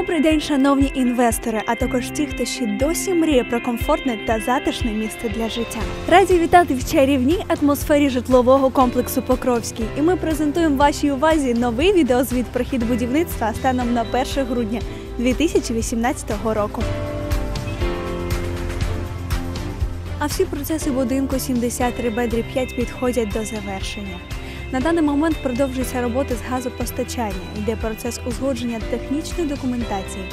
Добрий день, шановні інвестори, а також ті, хто ще досі мріє про комфортне та затишне місце для життя. Раді вітати в чарівній атмосфері житлового комплексу Покровський. І ми презентуємо вашій увазі новий відеозвіт про хід будівництва станом на 1 грудня 2018 року. А всі процеси будинку 73 бедрі 5 підходять до завершення. На даний момент продовжуються роботи з газопостачання. Йде процес узгодження технічної документації.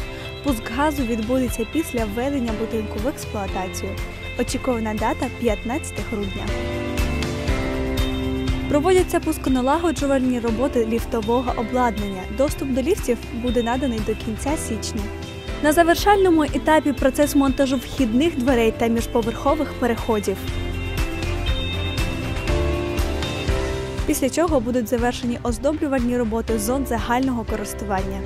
Пуск газу відбудеться після введення будинку в експлуатацію. Очікувана дата 15 грудня. Проводяться пусконалагоджувальні роботи ліфтового обладнання. Доступ до ліфтів буде наданий до кінця січня. На завершальному етапі процес монтажу вхідних дверей та міжповерхових переходів. Після чого будуть завершені оздоблювальні роботи зон загального користування.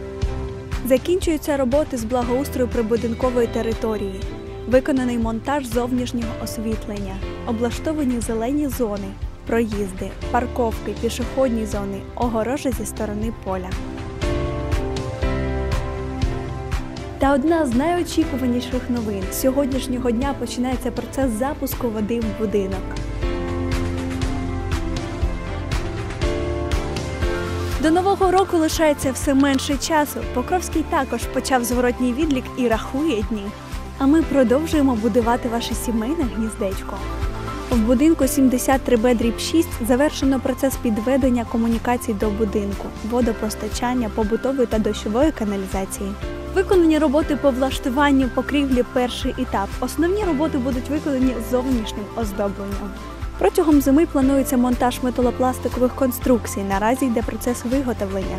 Закінчуються роботи з благоустрою прибудинкової території, виконаний монтаж зовнішнього освітлення, облаштовані зелені зони, проїзди, парковки, пішохідні зони, огорожа зі сторони поля. Та одна з найочікуваніших новин сьогоднішнього дня починається процес запуску води в будинок. До нового року лишається все менше часу. Покровський також почав зворотній відлік і рахує дні. А ми продовжуємо будувати ваше сімейне гніздечко. В будинку 73 Б дріб 6 завершено процес підведення комунікацій до будинку, водопостачання, побутової та дощової каналізації. Виконані роботи по влаштуванню покрівлі перший етап. Основні роботи будуть виконані зовнішнім оздобленням. Протягом зими планується монтаж металопластикових конструкцій. Наразі йде процес виготовлення.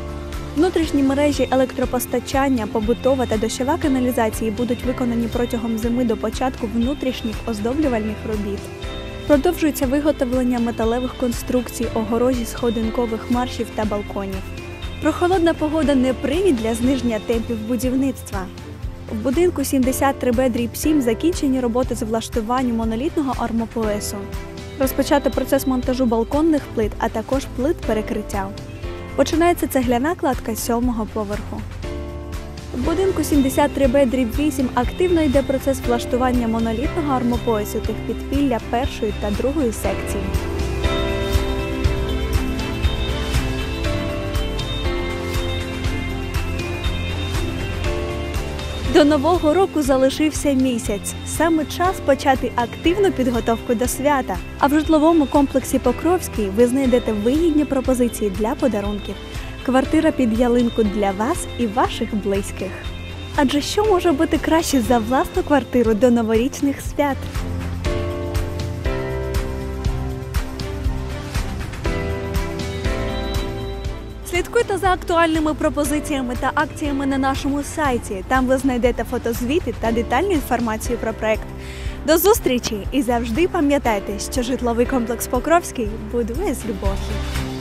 Внутрішні мережі електропостачання, побутова та дощова каналізації будуть виконані протягом зими до початку внутрішніх оздоблювальних робіт. Продовжується виготовлення металевих конструкцій, огорожі сходинкових маршів та балконів. Прохолодна погода не привід для зниження темпів будівництва. В будинку 73 б 7 закінчені роботи з влаштуванню монолітного армопоесу. Розпочати процес монтажу балконних плит, а також плит перекриття. Починається цегляна кладка сьомого поверху. В будинку 73 Б дріб 8 активно йде процес влаштування монолітного армопоясу тих підпілля першої та другої секції. До нового року залишився місяць. Саме час почати активну підготовку до свята. А в житловому комплексі Покровський ви знайдете вигідні пропозиції для подарунків. Квартира під ялинку для вас і ваших близьких. Адже що може бути краще за власну квартиру до новорічних свят? Слідкуйте за актуальними пропозиціями та акціями на нашому сайті. Там ви знайдете фотозвіти та детальну інформацію про проект. До зустрічі і завжди пам'ятайте, що житловий комплекс Покровський будує з любов'ю.